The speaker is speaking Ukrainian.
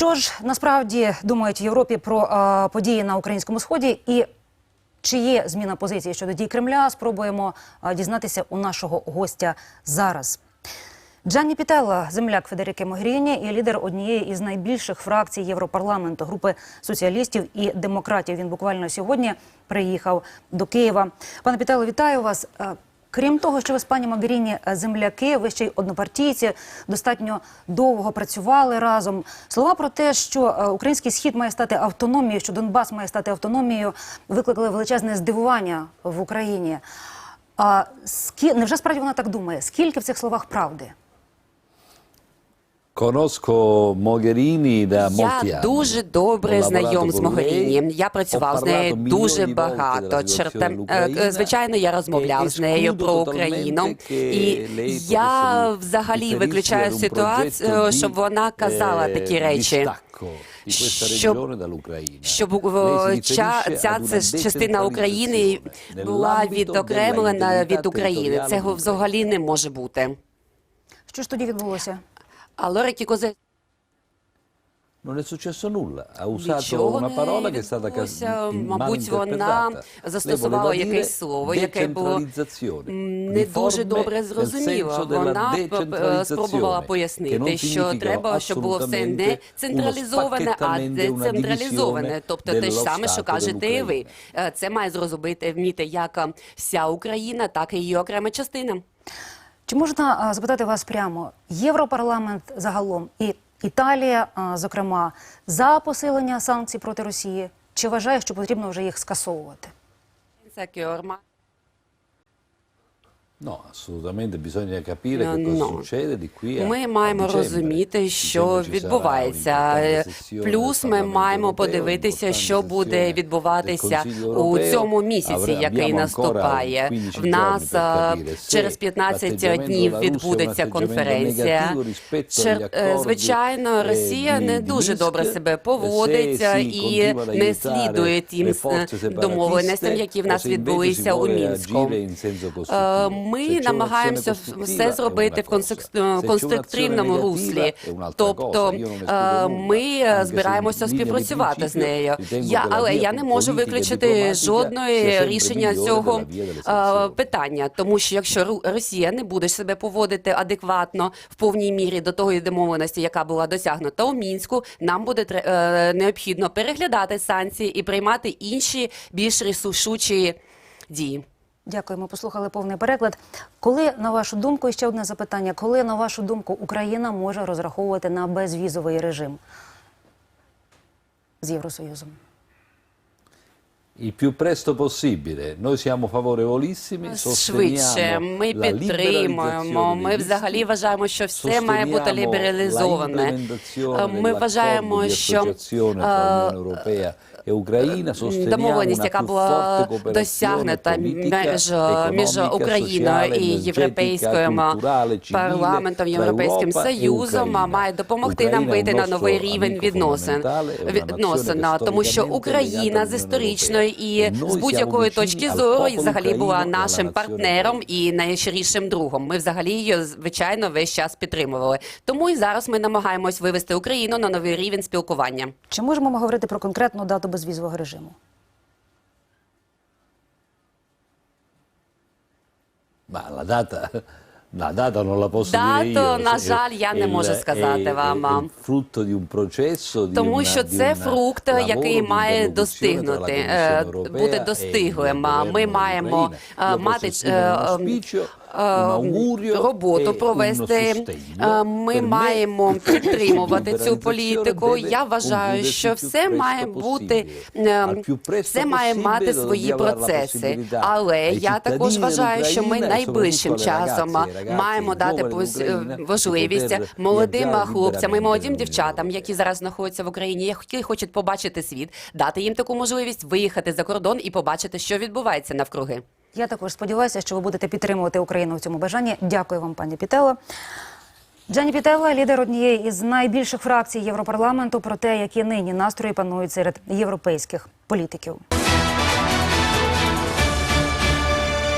Що ж насправді думають в Європі про е, події на українському сході і чи є зміна позиції щодо дій Кремля? Спробуємо е, дізнатися у нашого гостя зараз. Джанні Пітелла, земляк Федерики Могеріні і лідер однієї із найбільших фракцій Європарламенту групи соціалістів і демократів. Він буквально сьогодні приїхав до Києва. Пане Пітелло, вітаю вас. Крім того, що ви з пані Могеріні е, земляки, ви ще й однопартійці, достатньо довго працювали разом. Слова про те, що е, український схід має стати автономією, що Донбас має стати автономією, викликали величезне здивування в Україні. А скі... невже справді вона так думає? Скільки в цих словах правди? Conosco Mogherini da molti Я anni. дуже добре Ho знайом з con Могоріні. lei, Я працював з нею parlato milioni дуже di volte багато. della Черте- situazione е, dell'Ucraina Звичайно, я розмовляв e з нею escludo про Україну, totalmente che і lei я potesse взагалі riferirsi виключаю ad un ситуацію, progetto di, щоб вона казала eh, такі речі. distacco di questa Щоб- regione dall'Ucraina. Щоб Lei si е, ця, riferisce ця ad una це частина України decentralizzazione була nell'ambito відокремлена della від integrità України. dell'Ucraina. взагалі не може бути. Що ж тоді відбулося? Але Козе Non è successo nulla, ha usato una parola che è stata відбулося. Мабуть, вона застосувала якесь слово, яке було не дуже добре зрозуміло. Вона спробувала пояснити, що треба, щоб було все не централізоване, а децентралізоване. Тобто те ж саме, що кажете і ви. Це має зрозуміти вміти як вся Україна, так і її окрема частина. Чи можна запитати вас прямо? Європарламент загалом і Італія, зокрема, за посилення санкцій проти Росії, чи вважає, що потрібно вже їх скасовувати? No, assolutamente bisogna capire No, che cosa no. succede di qui a Ми a маємо dicembre. розуміти, що відбувається. Плюс ми маємо подивитися, що буде відбуватися у цьому місяці, який наступає. 15 В нас е, через 15 l'atteggiamento днів відбудеться конференція. Чер- е, Звичайно, eh, Росія не дуже добре себе se поводить si і не слідує тим е, домовленостям, які в нас відбулися у Мінську. Е, Ми намагаємося все зробити в конструктивному руслі. Тобто е, ми збираємося linea di співпрацювати з нею. Я, але я не можу виключити жодної рішення цього е, питання, тому що якщо Росія не буде себе поводити адекватно в повній мірі до того домовленості, яка була досягнута у мінську, нам буде е, необхідно переглядати санкції і приймати інші більш рішучі дії. Дякую, ми послухали повний переклад. Коли, на вашу думку, і ще одне запитання: коли, на вашу думку, Україна може розраховувати на безвізовий режим з Євросоюзом? Il più presto possibile. Noi siamo favorevolissimi, Швидше sosteniamo ми la підтримуємо. liberalizzazione Ми взагалі вважаємо, що все має бути лібералізоване. implementazione Ми вважаємо, що sosteniamo домовленість, яка була досягнута між, між Україною і Європейським парламентом, Європейським Союзом, має допомогти нам вийти на новий рівень відносин. відносин, тому що Україна з історичної і з будь-якої точки зору і взагалі була нашим партнером і найщирішим другом. Ми взагалі її звичайно весь час підтримували. Тому і зараз ми намагаємось вивести Україну на новий рівень спілкування. Чи можемо ми говорити про конкретну дату безвізового режиму? Ma la data, la data non la posso Дату, dire io. на жаль, я не можу сказати è- вам. è il frutto di un processo, di Тому una- що di це фрукт, lavoro який di має interlocuzione tra la достигнути, Commissione е, europea бути e il достиглим. Ми маємо е, Io мати posso е, esprimere un е, auspicio, un augurio e роботу провести. Е, Ми маємо підтримувати цю політику. Я вважаю, що все має бути е, все має мати свої процеси. Але я також вважаю, що ми найближчим часом маємо дати можливість молодим хлопцям і молодим дівчатам, які зараз знаходяться в Україні, які хочуть побачити світ, дати їм таку можливість виїхати за кордон і побачити, що відбувається навкруги. Я також сподіваюся, що ви будете підтримувати Україну в цьому бажанні. Дякую вам, пані Пітело. Джані Пітела, лідер однієї із найбільших фракцій Європарламенту, про те, які нині настрої панують серед європейських політиків.